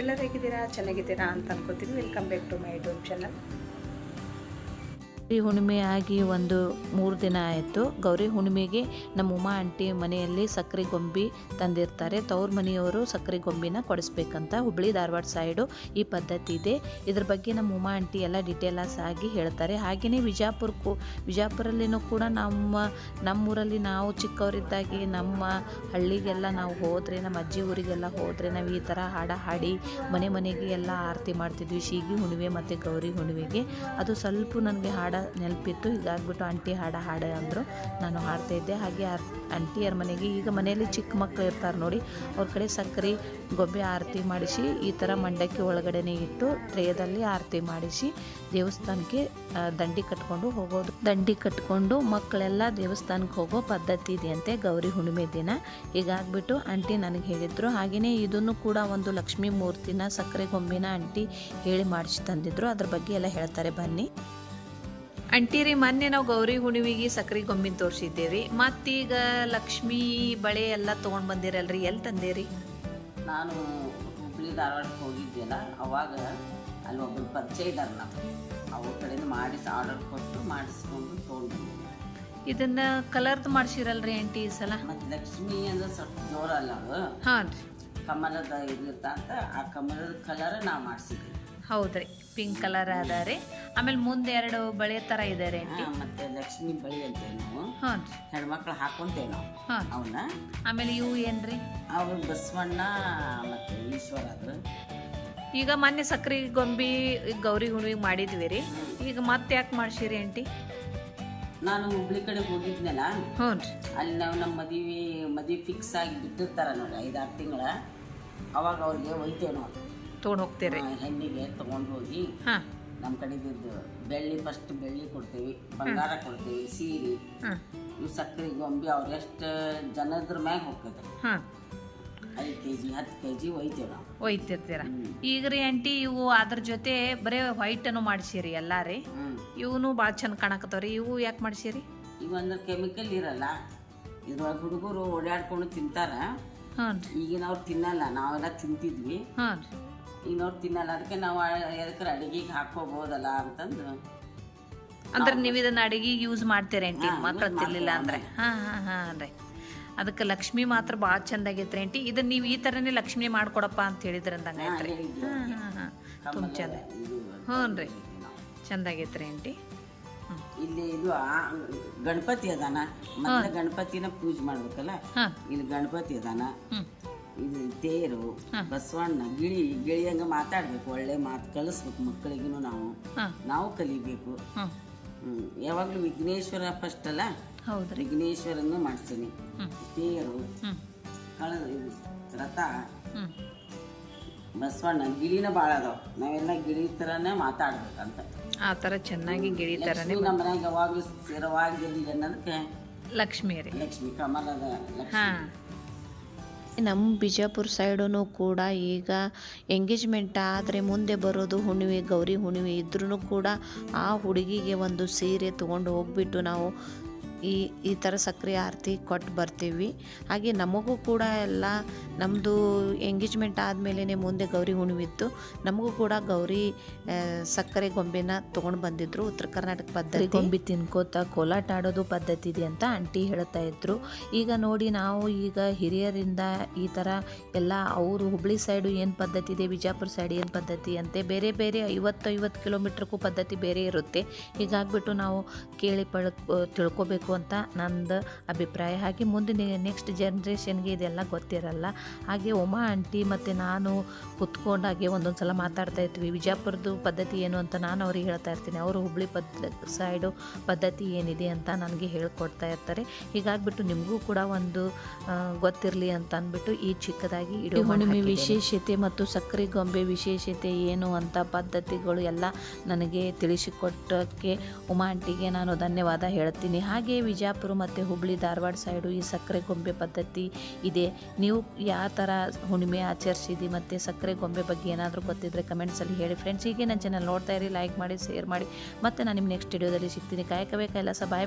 ಎಲ್ಲರೂ ಹೇಗಿದ್ದೀರಾ? ಚೆನ್ನಾಗಿದ್ದೀರಾ ಅಂತ ಅನ್ಕೋತೀನಿ. Welcome back to my YouTube channel Gauri Hunnime ಆಗಿ ಒಂದು ಮೂರು ದಿನ ಆಯಿತು. ಗೌರಿ ಹುಣ್ಣಿಮೆಗೆ ನಮ್ಮ ಉಮಾ ಆಂಟಿ ಮನೆಯಲ್ಲಿ ಸಕ್ಕರೆ ಗೊಂಬಿ ತಂದಿರ್ತಾರೆ. ತವ್ರ ಮನೆಯವರು ಸಕ್ಕರೆ ಗೊಂಬಿನ ಕೊಡಿಸ್ಬೇಕಂತ ಹುಬ್ಳಿ ಧಾರವಾಡ ಸೈಡು ಈ ಪದ್ಧತಿ ಇದೆ. ಇದ್ರ ಬಗ್ಗೆ ನಮ್ಮ ಉಮಾ ಆಂಟಿ ಎಲ್ಲ ಡಿಟೇಲಸ್ ಆಗಿ ಹೇಳ್ತಾರೆ. ಹಾಗೆಯೇ ವಿಜಾಪುರಕ್ಕೂ ವಿಜಾಪುರಲ್ಲಿನೂ ಕೂಡ ನಮ್ಮ ನಮ್ಮೂರಲ್ಲಿ ನಾವು ಚಿಕ್ಕವರಿದ್ದಾಗಿ ನಮ್ಮ ಹಳ್ಳಿಗೆಲ್ಲ ನಾವು ಹೋದರೆ, ನಮ್ಮ ಅಜ್ಜಿ ಊರಿಗೆಲ್ಲ ಹೋದರೆ ನಾವು ಈ ಥರ ಹಾಡ ಹಾಡಿ ಮನೆ ಮನೆಗೆ ಎಲ್ಲ ಆರತಿ ಮಾಡ್ತಿದ್ವಿ. ಶೀಗಿ ಹುಣ್ಣಿಮೆ ಮತ್ತು ಗೌರಿ ಹುಣ್ಣಿಮೆಗೆ. ಅದು ಸ್ವಲ್ಪ ನನಗೆ ಹಾಡ ನೆನಪಿತ್ತು. ಹೀಗಾಗ್ಬಿಟ್ಟು ಆಂಟಿ ಹಾಡ ಹಾಡ ಅಂದರು. ನಾನು ಹಾಡ್ತಾ ಇದ್ದೆ. ಹಾಗೆ ಆಂಟಿಯರ ಮನೆಗೆ ಈಗ ಮನೆಯಲ್ಲಿ ಚಿಕ್ಕ ಮಕ್ಕಳು ಇರ್ತಾರೆ ನೋಡಿ. ಅವ್ರ ಕಡೆ ಸಕ್ಕರೆ ಗೊಬ್ಬೆ ಆರತಿ ಮಾಡಿಸಿ, ಈ ಥರ ಮಂಡಕ್ಕಿ ಒಳಗಡೆನೇ ಇಟ್ಟು ಟ್ರೇದಲ್ಲಿ ಆರತಿ ಮಾಡಿಸಿ, ದೇವಸ್ಥಾನಕ್ಕೆ ದಂಡಿ ಕಟ್ಕೊಂಡು ಹೋಗೋದು. ದಂಡಿ ಕಟ್ಕೊಂಡು ಮಕ್ಕಳೆಲ್ಲ ದೇವಸ್ಥಾನಕ್ಕೆ ಹೋಗೋ ಪದ್ಧತಿ ಇದೆಯಂತೆ. ಗೌರಿ ಹುಣ್ಣಿಮೆ ದಿನ. ಹೀಗಾಗ್ಬಿಟ್ಟು ಆಂಟಿ ನನಗೆ ಹೇಳಿದರು. ಹಾಗೆಯೇ ಇದನ್ನು ಕೂಡ ಒಂದು ಲಕ್ಷ್ಮೀ ಮೂರ್ತಿನ ಸಕ್ಕರೆ ಗೊಂಬಿನ ಆಂಟಿ ಹೇಳಿ ಮಾಡಿಸಿ ತಂದಿದ್ರು. ಅದ್ರ ಬಗ್ಗೆ ಎಲ್ಲ ಹೇಳ್ತಾರೆ. ಬನ್ನಿ. ಅಂಟಿರಿ ಮೊನ್ನೆ ನಾವು ಗೌರಿ ಹುಣ್ಣಿಮೆಗೆ ಸಕ್ರೆ ಗೊಂಬಿನ ತೋರಿಸಿದ್ದೇವೆ ಮತ್ತೀಗ ಲಕ್ಷ್ಮಿ ಬಳೆ ಎಲ್ಲ ತೊಗೊಂಡು ಬಂದಿರಲ್ರಿ ಎಲ್ಲಿ ತಂದೇರಿ? ನಾನು ಹುಬ್ಳಿ ಧಾರವಾಡಕ್ಕೆ ಹೋಗಿದ್ದೆಲ್ಲ ಅವಾಗ ಅಲ್ಲಿ ಒಬ್ಬರು ಪರಿಚಯ ಇದ್ದಾರೆ ನಾವು ಅವ್ರ ಕಡೆಯಿಂದ ಮಾಡಿಸಿ ಆರ್ಡರ್ ಕೊಟ್ಟು ಮಾಡಿಸ್ಕೊಂಡು ತೊಗೊಂಡು ಇದನ್ನ ಕಲರ್ದು ಮಾಡಿಸಿರಲ್ರಿ ಆಂಟಿ ಈ ಸಲ? ಮತ್ತು ಲಕ್ಷ್ಮಿ ಅಂದ್ರೆ ಸ್ವಲ್ಪ ಜೋರಲ್ಲ ಅದು. ಹಾಂ ರೀ ಕಮಲದ ಅಂತ ಆ ಕಮಲದ ಕಲರ್ ನಾವು ಮಾಡಿಸಿದ್ವಿ ಹೌದ್ರಿ ಪಿಂಕ್ ಕಲರ್ ಅದ ರೀ ಆಮೇಲೆ ಮುಂದೆ ಎರಡು ಬಳೆ ತರ ಇದೆ ರೀ ಆಂಟಿ. ಮತ್ತು ಲಕ್ಷ್ಮಿ ಬಳಿ ಅಂತ ನಾವು ಹ್ಞೂ ರೀ ಹೆಣ್ಮಕ್ಳು ಹಾಕೊಂತೇವೆ ನಾವು ಹಾಂ ಅವನ್ನ ಆಮೇಲೆ ಇವು ಏನ್ರಿ? ಅವ್ರು ಬಸವಣ್ಣ ಮತ್ತೆ ಈಶ್ವರ ಅದು. ಈಗ ಮೊನ್ನೆ ಸಕ್ರೆ ಗೊಂಬಿ ಗೌರಿ ಹುಣ್ಣಿಗೆ ಮಾಡಿದ್ವಿ ರೀ ಈಗ ಮತ್ತೆ ಯಾಕೆ ಮಾಡ್ಸಿರಿ ಆಂಟಿ? ನಾನು ಹುಬ್ಳಿ ಕಡೆ ಹೋಗಿದ್ನಲ್ಲ. ಹ್ಞೂ ರೀ ಅಲ್ಲಿ ನಾವು ನಮ್ಮ ಮದುವೆ ಮದುವೆ ಫಿಕ್ಸ್ ಆಗಿ ಬಿಟ್ಟಿರ್ತಾರ ನೋಡಿ ಐದಾರು ತಿಂಗಳ. ಅವಾಗ ಅವ್ರಿಗೆ ಒಯ್ತೇವೆ ನಾವು ತೊಗೊಂಡು ಹೋಗ್ತೀರಿ ಹೆಣ್ಣಿಗೆ ತೊಗೊಂಡು ಹೋಗಿ ಹಾಂ. ನಮ್ಮ ಕಡೆದಿದ್ದು ಬೆಳ್ಳಿ ಫಸ್ಟ್ ಬೆಳ್ಳಿ ಕೊಡ್ತೀವಿ ಬಂಗಾರ ಕೊಡ್ತೀವಿ ಸೀರೆ. ಇವು ಸಕ್ಕರೆ ಗೊಂಬೆ ಅವ್ರೆಷ್ಟು ಜನದ್ರ ಮ್ಯಾಗ ಹೋಗ್ತದೆ. ಹಾಂ. ಐದು ಕೆ ಜಿ ಹತ್ತು ಕೆ ಜಿ ಒಯ್ತೇವೆ ನಾವು. ಒಯ್ತಿರ್ತೀರ? ಈಗ ರೀ ಆಂಟಿ ಇವು ಅದ್ರ ಜೊತೆ ಬರೇ ವೈಟ್ ಅನ್ನು ಮಾಡಿಸಿರಿ ಎಲ್ಲ ರೀ. ಇವನು ಭಾಳ ಚಂದ ಕಾಣಕತ್ತವ್ರಿ. ಇವು ಯಾಕೆ ಮಾಡಿಸಿರಿ? ಇವು ಅಂದ್ರೆ ಕೆಮಿಕಲ್ ಇರಲ್ಲ. ಇದ್ರೊಳಗೆ ಹುಡುಗರು ಓಡಾಡ್ಕೊಂಡು ತಿಂತಾರ. ಹ್ಞೂ ರೀ. ಈಗಿನವ್ರು ತಿನ್ನಲ್ಲ. ನಾವೆಲ್ಲ ತಿಂತಿದ್ವಿ. ಹಾಂ ರೀ. ಈಗಿನವ್ರು ತಿನ್ನಲ್ಲ ಅದಕ್ಕೆ ನಾವು ಎದಕ್ಕೆ ಅಡಿಗೆಗೆ ಹಾಕೋಬೋದಲ್ಲ ಅಂತಂದು. ಅಂದ್ರೆ ನೀವು ಇದನ್ನ ಅಡಿಗೆ ಯೂಸ್ ಮಾಡ್ತೀರೇಂಟಿ ಮಾತ್ರ ಮಕ್ಕಳು ತಿರ್ಲಿಲ್ಲ ಅಂದ್ರೆ. ಹಾ ಹಾ ಹಾ ರೀ ಅದಕ್ಕೆ ಲಕ್ಷ್ಮಿ ಮಾತ್ರ ಭಾಳ ಚಂದ ಆಗೈತ್ರಿ ಆಂಟಿ ಇದನ್ನ ನೀವು ಈ ಥರನೇ ಲಕ್ಷ್ಮಿ ಮಾಡ್ಕೊಡಪ್ಪ ಅಂತ ಹೇಳಿದ್ರಿ ಅಂದಂಗೆ ಹೇಳಿದ್ವಿ. ಹಾಂ. ಹಾಂ ಹಾಂ. ತುಂಬ ಚಂದ. ಹ್ಞೂ ರೀ. ಚಂದಾಗೈತ್ರಿ ನಾವು. ಚಂದ ಆಗೈತ್ರಿ ಆಂಟಿ ಇಲ್ಲಿ ಇದು ಗಣಪತಿ ಅದಾನ? ಮತ್ತೆ ಗಣಪತಿನ ಪೂಜೆ ಮಾಡ್ಬೇಕಲ್ಲ? ಹಾಂ. ಇಲ್ಲಿ ಗಣಪತಿ ಅದಾನ? ಇದು ತೇರು ಬಸವಣ್ಣ ಗಿಳಿ ಗಿಳಿಯಂಗ ಮಾತಾಡ್ಬೇಕು. ಒಳ್ಳೆ ಮಾತು ಕಲಿಸ್ಬೇಕು ಮಕ್ಕಳಿಗೂ ನಾವು. ನಾವು ಕಲಿಬೇಕು. ಯಾವಾಗ್ಲೂ ವಿಘ್ನೇಶ್ವರ ಫಸ್ಟ್ ಅಲ್ಲ? ವಿಘ್ನೇಶ್ವರನ್ನು ಮಾಡ್ತೀನಿ. ತೇರು ಕಳ ರಥ ಬಸವಣ್ಣ ಗಿಳಿನ ಭಾಳ ಅದಾವ. ನಾವೆಲ್ಲ ಗಿಳಿ ಥರನೇ ಮಾತಾಡ್ಬೇಕಂತ. ಆ ಥರ ಚೆನ್ನಾಗಿ ಗಿಳಿ ಥರನೇ ಲಕ್ಷ್ಮಿ ನಮ್ಮ ಮನ್ಯಾಗ ಯಾವಾಗಲೂ ಸ್ಥಿರವಾಗಿರಲಿ ಅನ್ನೋದಕ್ಕೆ ಲಕ್ಷ್ಮಿ ರೀ. ಲಕ್ಷ್ಮಿ ಕಮಲದ ಲಕ್ಷ್ಮಿ. ನಮ್ಮ ಬಿಜಾಪುರ ಸೈಡೂ ಕೂಡ ಈಗ ಎಂಗೇಜ್ಮೆಂಟ್ ಆದರೆ ಮುಂದೆ ಬರೋದು ಹುಣ್ಣಿಮೆ, ಗೌರಿ ಹುಣ್ಣಿಮೆ ಇದ್ರೂ ಕೂಡ ಆ ಹುಡುಗಿಗೆ ಒಂದು ಸೀರೆ ತೊಗೊಂಡು ಹೋಗ್ಬಿಟ್ಟು ನಾವು ಈ ಈ ಥರ ಸಕ್ಕರೆ ಆರತಿ ಕೊಟ್ಟು ಬರ್ತೀವಿ. ಹಾಗೆ ನಮಗೂ ಕೂಡ ಎಲ್ಲ ನಮ್ಮದು ಎಂಗೇಜ್ಮೆಂಟ್ ಆದಮೇಲೆ ಮುಂದೆ ಗೌರಿ ಹುಣ್ಣಿಮೆ ಇತ್ತು ನಮಗೂ ಕೂಡ ಗೌರಿ ಸಕ್ಕರೆ ಗೊಂಬೆನ ತೊಗೊಂಡು ಬಂದಿದ್ರು ಉತ್ತರ ಕರ್ನಾಟಕ ಪದ್ಧತಿ. ಗೊಂಬೆ ತಿನ್ಕೋತ ಕೋಲಾಟ ಆಡೋದು ಪದ್ಧತಿ ಇದೆ ಅಂತ ಆಂಟಿ ಹೇಳ್ತಾ ಇದ್ದರು ಈಗ ನೋಡಿ ನಾವು ಈಗ ಹಿರಿಯರಿಂದ ಈ ಥರ ಎಲ್ಲ ಅವರು ಹುಬ್ಳಿ ಸೈಡು ಏನು ಪದ್ಧತಿ ಇದೆ ವಿಜಾಪುರ ಸೈಡ್ ಏನು ಪದ್ಧತಿ ಅಂತೆ ಬೇರೆ ಬೇರೆ ಐವತ್ತು ಐವತ್ತು ಪದ್ಧತಿ ಬೇರೆ ಇರುತ್ತೆ. ಹೀಗಾಗ್ಬಿಟ್ಟು ನಾವು ಕೇಳಿ ಪಳ, ತಿಳ್ಕೊಬೇಕು ಅಂತ ನಂದು ಅಭಿಪ್ರಾಯ. ಹಾಗೆ ಮುಂದಿನ ನೆಕ್ಸ್ಟ್ ಜನ್ರೇಷನ್ಗೆ ಇದೆಲ್ಲ ಗೊತ್ತಿರಲ್ಲ. ಹಾಗೆ ಉಮಾ ಆಂಟಿ ಮತ್ತು ನಾನು ಕುತ್ಕೊಂಡು ಹಾಗೆ ಒಂದೊಂದು ಸಲ ಮಾತಾಡ್ತಾ ಇರ್ತೀವಿ. ವಿಜಾಪುರದ್ದು ಪದ್ಧತಿ ಏನು ಅಂತ ನಾನು ಅವ್ರಿಗೆ ಹೇಳ್ತಾ ಇರ್ತೀನಿ. ಅವರು ಹುಬ್ಳಿ ಪದ್ಧ ಸೈಡು ಪದ್ಧತಿ ಏನಿದೆ ಅಂತ ನನಗೆ ಹೇಳ್ಕೊಡ್ತಾ ಇರ್ತಾರೆ. ಹೀಗಾಗ್ಬಿಟ್ಟು ನಿಮಗೂ ಕೂಡ ಒಂದು ಗೊತ್ತಿರಲಿ ಅಂತ ಅಂದ್ಬಿಟ್ಟು ಈ ಚಿಕ್ಕದಾಗಿ ಇಡೀ ಹುಣ್ಣಿಮೆ ವಿಶೇಷತೆ ಮತ್ತು ಸಕ್ಕರೆ ಗೊಂಬೆ ವಿಶೇಷತೆ ಏನು ಅಂತ ಪದ್ಧತಿಗಳು ಎಲ್ಲ ನನಗೆ ತಿಳಿಸಿಕೊಟ್ಟಕ್ಕೆ ಉಮಾ ಆಂಟಿಗೆ ನಾನು ಧನ್ಯವಾದ ಹೇಳ್ತೀನಿ. ಹಾಗೆ ವಿಜಾಪುರ ಮತ್ತು ಹುಬ್ಳಿ ಧಾರವಾಡ ಸೈಡು ಈ ಸಕ್ಕರೆ ಗೊಂಬೆ ಪದ್ಧತಿ ಇದೆ. ನೀವು ಯಾವ ಥರ ಹುಣ್ಣಿಮೆ ಆಚರಿಸಿದಿ ಮತ್ತು ಸಕ್ಕರೆ ಗೊಂಬೆ ಬಗ್ಗೆ ಏನಾದರೂ ಗೊತ್ತಿದ್ದರೆ ಕಮೆಂಟ್ಸಲ್ಲಿ ಹೇಳಿ ಫ್ರೆಂಡ್ಸ್ ಹೀಗೆ ನನ್ನ ಚಾನಲ್ ನೋಡ್ತಾ ಇರಿ ಲೈಕ್ ಮಾಡಿ ಶೇರ್ ಮಾಡಿ. ಮತ್ತು ನಾನು ನಿಮ್ಮ ನೆಕ್ಸ್ಟ್ ವಿಡಿಯೋದಲ್ಲಿ ಸಿಗ್ತೀನಿ. ಕಾಯಕವೇ ಕೈಲಾಸ ಬಾಯ್